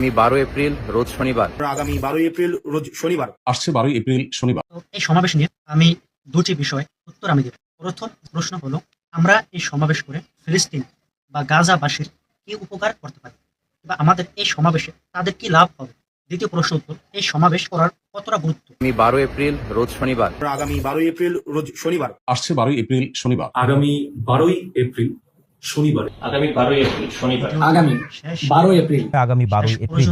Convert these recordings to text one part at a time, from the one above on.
আমি বারো এপ্রিল রোজ শনিবার। আগামী বারোই এপ্রিল রোজ শনিবার। আসছে বারোই এপ্রিল শনিবার। এই সমাবেশ নিয়ে আমি দুটি বিষয় উত্তর আমি দেব। প্রথম প্রশ্ন হলো আমরা এই সমাবেশ করে ফিলিস্তিন বা গাজাবাসীর কি উপকার করতে পারি? বা আমাদের এই সমাবেশে তাদের কি লাভ হবে? দ্বিতীয় প্রশ্ন উত্তর এই সমাবেশ করার কতটা গুরুত্ব? আমি বারো এপ্রিল রোজ শনিবার। আগামী বারোই এপ্রিল রোজ শনিবার। আসছে বারোই এপ্রিল শনিবার। আগামী বারোই এপ্রিল শনিবার আগামী বারোই এপ্রিল শনিবার। আগামী বারোই এপ্রিল। আগামী বারোই এপ্রিল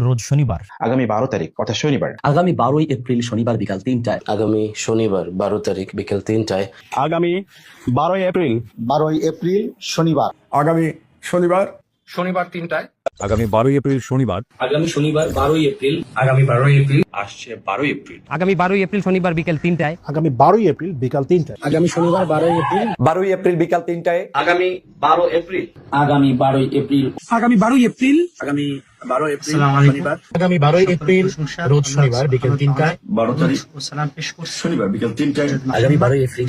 রোজ শনিবার। আগামী বারো তারিখ অর্থাৎ শনিবার। আগামী বারোই এপ্রিল শনিবার বিকাল তিনটায়। আগামী শনিবার বারো তারিখ বিকেল তিনটায়। আগামী বারোই এপ্রিল। বারোই এপ্রিল শনিবার। আগামী শনিবার শনিবার তিনটায় আগামী বারোই এপ্রিল শনিবার আগামী শনিবার বারোই এপ্রিল আগামী বারোই এপ্রিল আসছে বারোই এপ্রিল আগামী বারোই এপ্রিল শনিবার বিকেল তিনটায় আগামী বারোই এপ্রিল বিকাল তিনটায় আগামী শনিবার বারোই এপ্রিল বারোই এপ্রিল বিকাল তিনটায় আগামী বারো এপ্রিল আগামী বারোই এপ্রিল আগামী বারোই এপ্রিল আগামী বারো এপ্রিল শনিবার আগামী বারোই এপ্রিল রোজ শনিবার বিকেল তিনটায় বারো তারিখ সালাম পেশ করছি শনিবার বিকেল তিনটায় আগামী বারোই এপ্রিল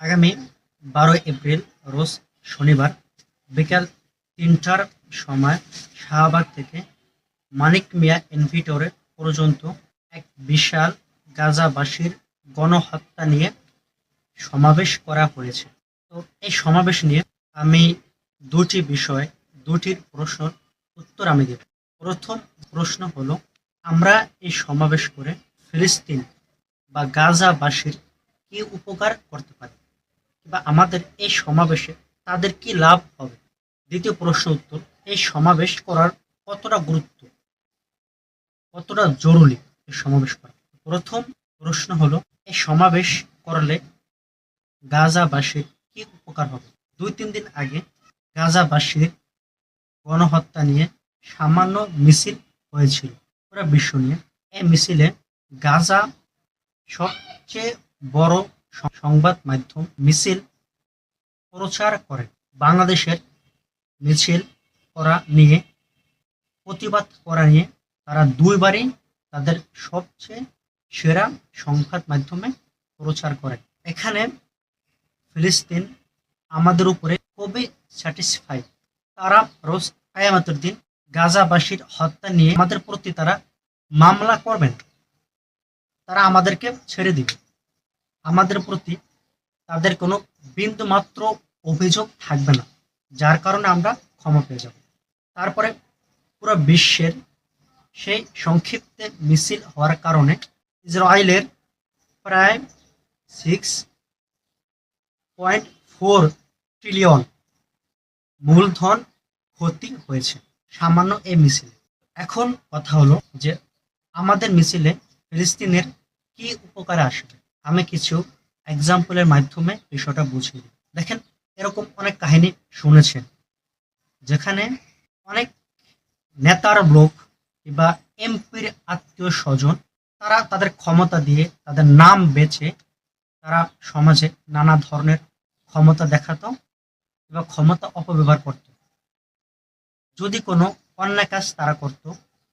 আগামী বারোই এপ্রিল রোজ শনিবার বিকাল তিনটার সময় শাহবাগ থেকে মানিক মিয়া ইনভিটরে পর্যন্ত এক বিশাল গাজাবাসীর গণহত্যা নিয়ে সমাবেশ করা হয়েছে। তো এই সমাবেশ নিয়ে আমি দুটি বিষয়, দুটির প্রশ্নের উত্তর আমি দেব। প্রথম প্রশ্ন হলো, আমরা এই সমাবেশ করে ফিলিস্তিন বা গাজাবাসীর কি উপকার করতে পারি? বা আমাদের এই সমাবেশে তাদের কি লাভ হবে? দ্বিতীয় প্রশ্ন উত্তর, এই সমাবেশ করার কতটা গুরুত্ব? কতটা জরুরি এই সমাবেশ করা? প্রথম প্রশ্ন হলো, এই সমাবেশ করলে গাজাবাসীর কি উপকার হবে? দুই তিন দিন আগে গাজাবাসীর গণহত্যা নিয়ে সামান্য মিছিল হয়েছিল পুরো বিশ্ব নিয়ে। এই মিছিলে গাজা সবচেয়ে বড় সংবাদ মাধ্যম মিছিল প্রচার করে। বাংলাদেশের মিছিল করা নিয়ে, প্রতিবাদ করা নিয়ে তারা দুইবারই তাদের সবচেয়ে সেরা সংবাদ মাধ্যমে প্রচার করে। এখানে ফিলিস্তিন আমাদের উপরে খুবই স্যাটিসফাই তারা রোজ কায়ামতের দিন গাজাবাসীর হত্যা নিয়ে আমাদের প্রতি তারা মামলা করবেন। তারা আমাদেরকে ছেড়ে দিবে। আমাদের প্রতি তাদের কোনো বিন্দু মাত্র অভিযোগ থাকবে না, যার কারণে আমরা ক্ষমা পেয়ে যাব। তারপরে পুরো বিশ্বের সেই সংক্ষিপ্তে মিছিল হওয়ার কারণে ইসরায়েলের প্রায় সিক্স পয়েন্ট ফোর ট্রিলিয়ন মূলধন ক্ষতি হয়েছে সামান্য এই মিছিলে। এখন কথা হলো যে আমাদের মিছিলে ফিলিস্তিনের কি উপকারে আসবে? আমি কিছু এক্সাম্পলের মাধ্যমে বিষয়টা বুঝিয়ে দেখেন এরকম অনেক কাহিনী শুনেছেন, যেখানে অনেক নেতার লোক কিংবা এমপির আত্মীয় স্বজন, তারা তাদের ক্ষমতা দিয়ে তাদের নাম বেছে তারা সমাজে নানা ধরনের ক্ষমতা দেখাতো কিংবা ক্ষমতা অপব্যবহার করত। যদি কোনো অন্যায় কাজ তারা করত,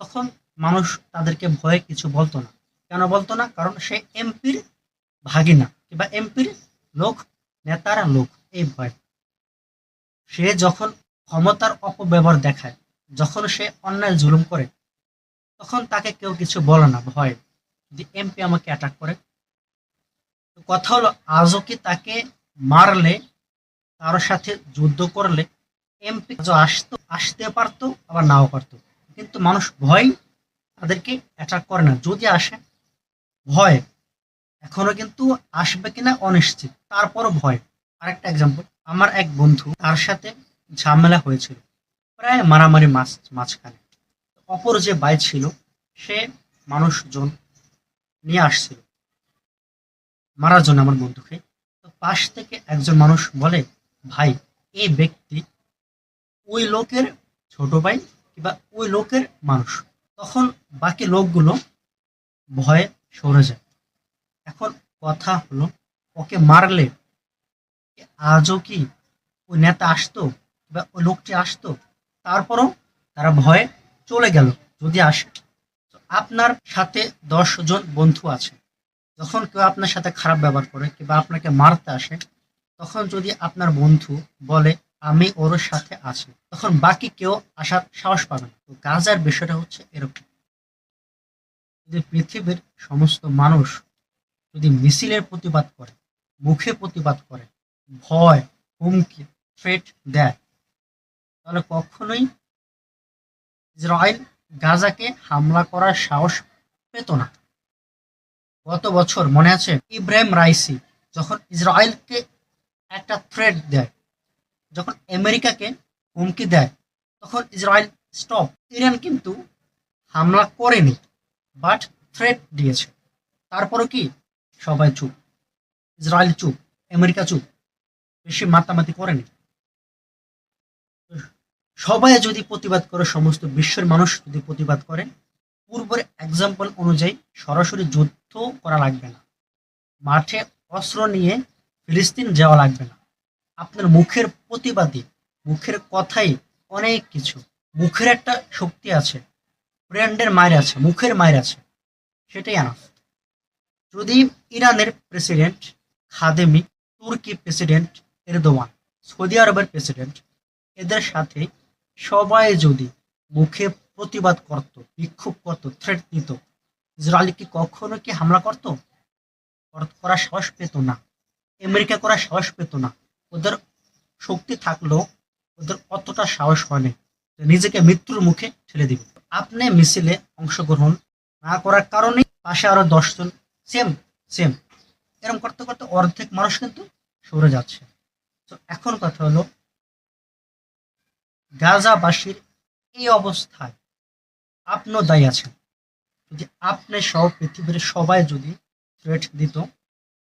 তখন মানুষ তাদেরকে ভয়ে কিছু বলতো না। কেন বলতো না? কারণ সে এমপির ভাগিনা কিংবা এমপির লোক, নেতার লোক। ভয় সে যখন ক্ষমতার অপব্যবহার দেখায়, যখন সে অন্যায় জুলুম করে, তখন তাকে কেউ কিছু বলে না, ভয় যে এমপি আমাকে অ্যাটাক করে। কথা হলো, আজও কি তাকে মারলে কারোর সাথে যুদ্ধ করলে এমপি আসতো, আসতে পারতো, আবার নাও পারতো কিন্তু মানুষ ভয় তাদেরকে অ্যাটাক করে না। যদি আসে, ভয়। এখনও কিন্তু আসবে কিনা অনিশ্চিত। তারপরও ভয়। আরেকটা এক্সাম্পল আমার এক বন্ধু তার সাথে ঝামেলা হয়েছিল, প্রায় মারামারি মাছ, মাঝখানে। অপর যে বাই ছিল, সে মানুষজন নিয়ে আসছিল, মারার জন্য আমার বন্ধুকে। তো পাশ থেকে একজন মানুষ বলে, ভাই, এই ব্যক্তি ওই লোকের ছোট ভাই কিংবা ওই লোকের মানুষ। তখন বাকি লোকগুলো ভয়ে সরে যায়। এখন কথা হলো, ওকে মারলে আজও কি ওই নেতা আসতো বা ওই লোকটি আসতো? তারপরও তারা ভয়ে চলে গেল, যদি আসে। আপনার সাথে দশ জন বন্ধু আছে। যখন কেউ আপনার সাথে খারাপ ব্যবহার করে কিংবা আপনাকে মারতে আসে, তখন যদি আপনার বন্ধু বলে, আমি ওর সাথে আছি, তখন বাকি কেউ আসার সাহস পাবে না। তো গাজার বিষয়টা হচ্ছে এরকম। যদি পৃথিবীর সমস্ত মানুষ যদি মিছিলের প্রতিবাদ করে, মুখে প্রতিবাদ করে ভয়, হুমকি থ্রেট দেয়। তাহলে কখনোই ইসরায়েল গাজাকে হামলা করার সাহস পেত না। গত বছর মনে আছে ইব্রাহিম রাইসি যখন ইসরায়েলকে একটা থ্রেট দেয়, যখন আমেরিকাকে হুমকি দেয়, তখন ইসরায়েল স্টপ ইরান কিন্তু হামলা করেনি বাট থ্রেট দিয়েছে। তারপরও কি? সবাই চুপ। ইসরায়েল চুপ, আমেরিকা চুপ। বেশি মাতামাতি করেনি। সবাই যদি প্রতিবাদ করে, সমস্ত বিশ্বের মানুষ যদি প্রতিবাদ করে, পূর্বের এক্সাম্পল অনুযায়ী সরাসরি যুদ্ধ করা লাগবে না। মাঠে অস্ত্র নিয়ে ফিলিস্তিন যাওয়া লাগবে না। আপনার মুখের প্রতিবাদী, মুখের কথাই অনেক কিছু। মুখের একটা শক্তি আছে ব্র্যান্ডের মায়ের আছে, মুখের মায়ের আছে, সেটাই আনা যদি ইরানের প্রেসিডেন্ট খাদেমি, তুর্কি প্রেসিডেন্ট এরদোয়ান, সৌদি আরবের প্রেসিডেন্ট। এদের সাথে সবাই যদি মুখে প্রতিবাদ করত, বিক্ষোভ করত থ্রেট দিত, ইসরায়েল কি কখনো কি হামলা করত? কর- করার সাহস পেত না। আমেরিকা করার সাহস পেত না। ওদের শক্তি থাকলেও ওদের অতটা সাহস হয়নি। নিজেকে মৃত্যুর মুখে ঠেলে দিবে। আপনি মিছিলে অংশগ্রহণ না করার কারণে পাশে আরও দশজন সেম সেম এরকম করতে করতে অর্ধেক মানুষ কিন্তু সরে যাচ্ছে। তো এখন কথা হলো, গাজাবাসীর এই অবস্থায় আপনিও দায়ী আছেন। যদি আপনি সহ পৃথিবীর সবাই যদি থ্রেট দিত,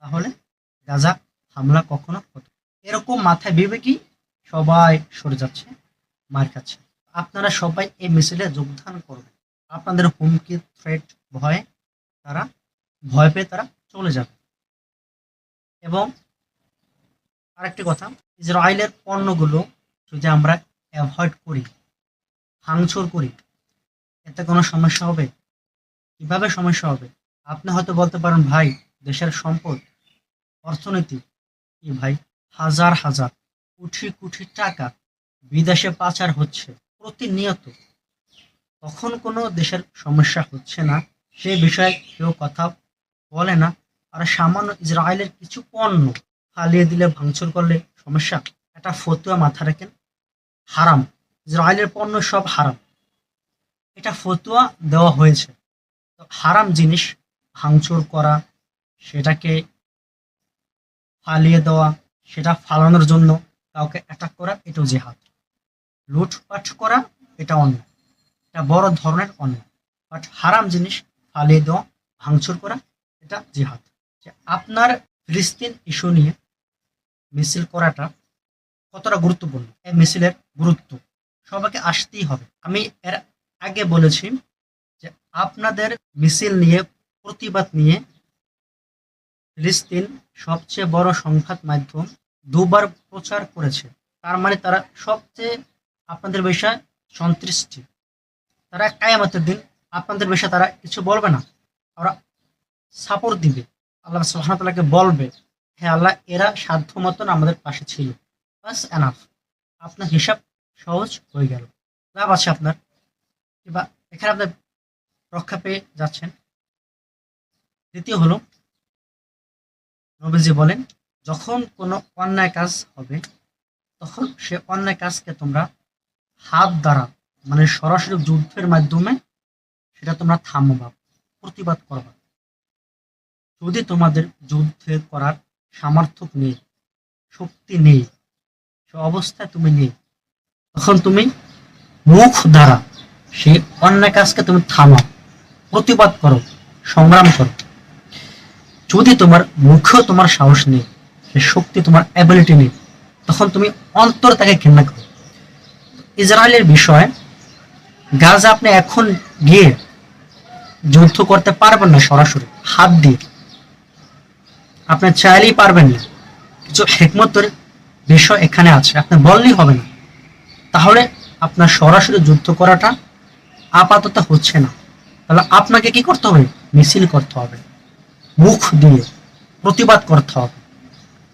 তাহলে গাজা হামলা কখনো হতো এরকম মাথায় বিবেকই সবাই সরে যাচ্ছে, মার খাচ্ছে। আপনারা সবাই এই মিছিলে যোগদান করবেন। আপনাদের হুমকি থ্রেট ভয়ে তারা, ভয় পেয়ে তারা চলে যাবে। এবং আরেকটি কথা, ইসরায়েলের পণ্যগুলো যদি আমরা অ্যাভয়েড করি, ভাঙচুর করি, এতে কোনো সমস্যা হবে? কীভাবে সমস্যা হবে? আপনি হয়তো বলতে পারেন, ভাই, দেশের সম্পদ, অর্থনীতি, কি ভাই? হাজার হাজার, কোটি কোটি টাকা বিদেশে পাচার হচ্ছে, প্রতিনিয়ত। তখন কোনো দেশের সমস্যা হচ্ছে না? সে বিষয়ে কেউ কথা বলে না। আর সামান্য ইসরায়েলের কিছু পণ্য ফালিয়ে দিলে, ভাঙচুর করলে সমস্যা। এটা ফতুয়া মাথা রাখেন। হারাম। ইসরায়েলের পণ্য সব হারাম। এটা ফতুয়া দেওয়া হয়েছে। তো হারাম জিনিস ভাঙচুর করা, সেটাকে ফালিয়ে দেওয়া, সেটা ফালানোর জন্য কাউকে অ্যাটাক করা, এটাও জেহাদ। লুটপাট করা, এটা অন্য এটা বড় ধরনের অন্য বাট হারাম জিনিস ফালিয়ে দেওয়া, ভাঙচুর করা, এটা জিহাদ। আপনার ফিলিস্তিন ইস্যু নিয়ে মিছিল করাটা কতটা গুরুত্বপূর্ণ? এই মিছিলের গুরুত্ব সবাইকে আসতেই হবে। আমি এর আগে বলেছি যে আপনাদের মিছিল নিয়ে প্রতিবাদ নিয়ে ফিলিস্তিন সবচেয়ে বড় সংবাদ মাধ্যম দুবার প্রচার করেছে। তার মানে তারা সবচেয়ে আপনাদের বিষয়ে সন্তুষ্টি। তারা কায়ামতের দিন আপনাদের বিষয়ে তারা কিছু বলবে না। ওরা সাপোর্ট দিবে। আল্লাহ সুহামতাল্লাহকে বলবে হ্যাঁ আল্লাহ, এরা সাধ্য মতন আমাদের পাশে ছিল। বাস এনাফ আপনার হিসাব সহজ হয়ে গেল। লাভ আছে আপনার। কিংবা এখানে আপনার রক্ষা পেয়ে যাচ্ছেন। দ্বিতীয় হলো, নবীজি বলেন, যখন কোনো অন্যায় কাজ হবে, তখন সে অন্যায় কাজকে তোমরা হাত দ্বারা মানে সরাসরি যুদ্ধের মাধ্যমে সেটা তোমরা থামবা প্রতিবাদ করবা। যদি তোমাদের যুদ্ধে করার সামর্থ্য নেই, শক্তি নেই, সে অবস্থায় তুমি নেই। তখন তুমি মুখ দ্বারা সেই অন্যায় কাজকে তুমি থামাও, প্রতিবাদ করো, সংগ্রাম করো। যদি তোমার মুখেও তোমার সাহস নেই সে শক্তি তোমার অ্যাবিলিটি নেই, তখন তুমি অন্তর তাকে ঘৃণা করো। ইসরায়েলের বিষয়ে, গাজা আপনি এখন গিয়ে যুদ্ধ করতে পারবেন না সরাসরি, হাত দিয়ে। আপনি চাইলেই পারবেন না। কিছু হেকমতের বিষয় এখানে আছে, আপনি বললেই হবে না। তাহলে আপনার সরাসরি যুদ্ধ করাটা আপাতত হচ্ছে না। তাহলে আপনাকে কি করতে হবে? মিছিল করতে হবে। মুখ দিয়ে প্রতিবাদ করতে হবে।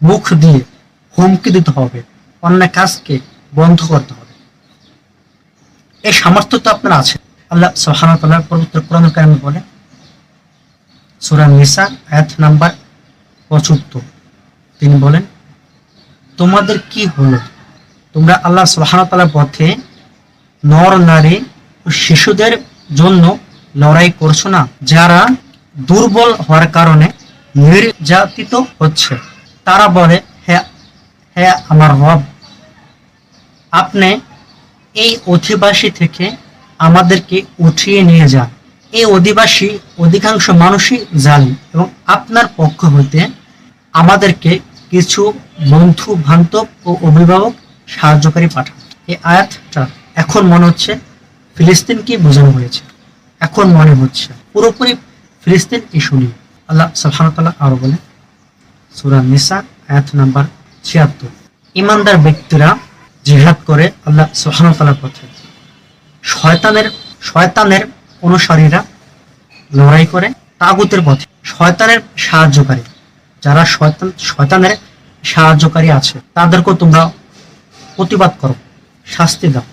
মুখ দিয়ে হুমকি দিতে হবে। অন্যায় কাজকে বন্ধ করতে হবে। এই সামর্থ্য তো আপনার আছে। আল্লাহ সুবহানাহু পবিত্র কোরআন কারিমে বলে সুরান নিসা আয়াত নাম্বার 75 তিনি বলেন, তোমাদের কি হলো? তোমরা আল্লাহ সুবহানাহু তাআলার পথে নর, নারী ও শিশুদের জন্য লড়াই করছ না, যারা দুর্বল হওয়ার কারণে নির্যাতিত হচ্ছে। তারা বলে হ্যাঁ হ্যাঁ আমার রব, আপনি এই অধিবাসী থেকে আমাদেরকে উঠিয়ে নিয়ে যান। এই অধিবাসী অধিকাংশ মানুষই জানি এবং আপনার পক্ষ হইতে আমাদেরকে কিছু বন্ধু, বান্ধব ও অভিভাবক সাহায্যকারী পাঠান। এই আয়াতটা এখন মনে হচ্ছে ফিলিস্তিনকে বোঝানো হয়েছে? এখন মনে হচ্ছে। পুরোপুরি ফিলিস্তিন ইস্যু নিয়ে আল্লাহ সুবহানাহু আরও বলে সূরা নিসা, আয়াত নাম্বার ছিয়াত্তর। ইমানদার ব্যক্তিরা জিহাদ করে আল্লাহ সুবহানাহু তাআলার পথে। শয়তানের শয়তানের অনুসারীরা লড়াই করে তাগুতের পথে শয়তানের সাহায্যকারী। যারা শয়তান, শয়তানের সাহায্যকারী আছে, তাদেরকেও তোমরা প্রতিবাদ করো, শাস্তি দাও।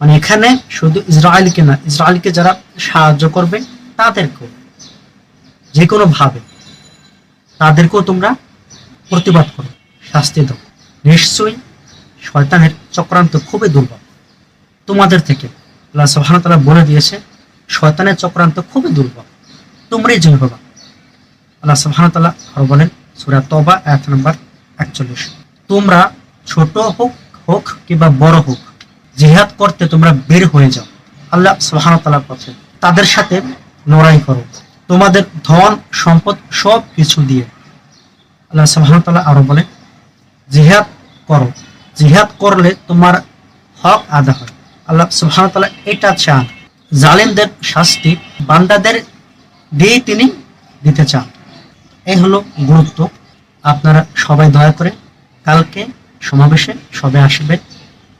মানে এখানে শুধু ইসরায়েলকে না, ইসরায়েলকে যারা সাহায্য করবে, তাদেরকেও যে কোনো ভাবে, তাদেরকেও তোমরা প্রতিবাদ করো, শাস্তি দাও। নিশ্চয়ই শয়তানের চক্রান্ত খুবই দুর্বল। তোমাদের থেকে আল্লাহ তাআলা বলে দিয়েছে শয়তানের চক্রান্ত খুবই দুর্বল। তোমরাই জয় হবা আল্লাহ তাআলা আরও বলেন, সূরা তওবা, আয়াত নাম্বার 41 তোমরা ছোট হোক হোক কিংবা বড় হোক, জিহাদ করতে তোমরা বের হয়ে যাও। আল্লাহ তাআলার পথে। তাদের সাথে লড়াই করো। তোমাদের ধন, সম্পদ সব কিছু দিয়ে। আল্লাহ তাআলা আরও বলেন, জিহাদ করো। জিহাদ করলে তোমার হক আদা হয়। আল্লাহ তাআলা এটা চান। জালেমদের শাস্তি বান্দাদের দিয়ে তিনি দিতে চান। এই হলো গুরুত্ব। আপনারা সবাই দয়া করে কালকে সমাবেশে সবে আসবে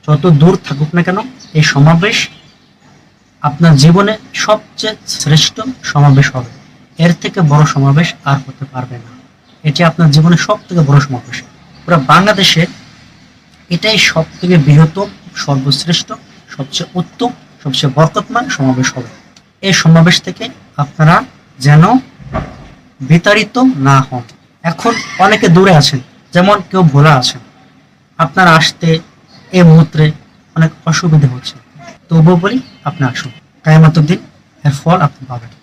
যত দূর থাকুক না কেন, এই সমাবেশ আপনার জীবনে সবচেয়ে শ্রেষ্ঠ সমাবেশ হবে। এর থেকে বড় সমাবেশ আর হতে পারবে না। এটি আপনার জীবনে সব থেকে বড় সমাবেশ। পুরো বাংলাদেশে এটাই সব থেকে বৃহত্তম, সর্বশ্রেষ্ঠ, সবচেয়ে উত্তম সবচেয়ে বরকতমান সমাবেশ হবে। এই সমাবেশ থেকে আপনারা যেন বিতাড়িত না হন। এখন অনেকে দূরে আছেন, যেমন কেউ ভোলা আছেন। আপনারা আসতে এ মুহূর্তে অনেক অসুবিধা হচ্ছে। তবুও বলি, আপনি আসুন। কায়ামাতুদ্দিন, এর ফল আপনি পাবেন।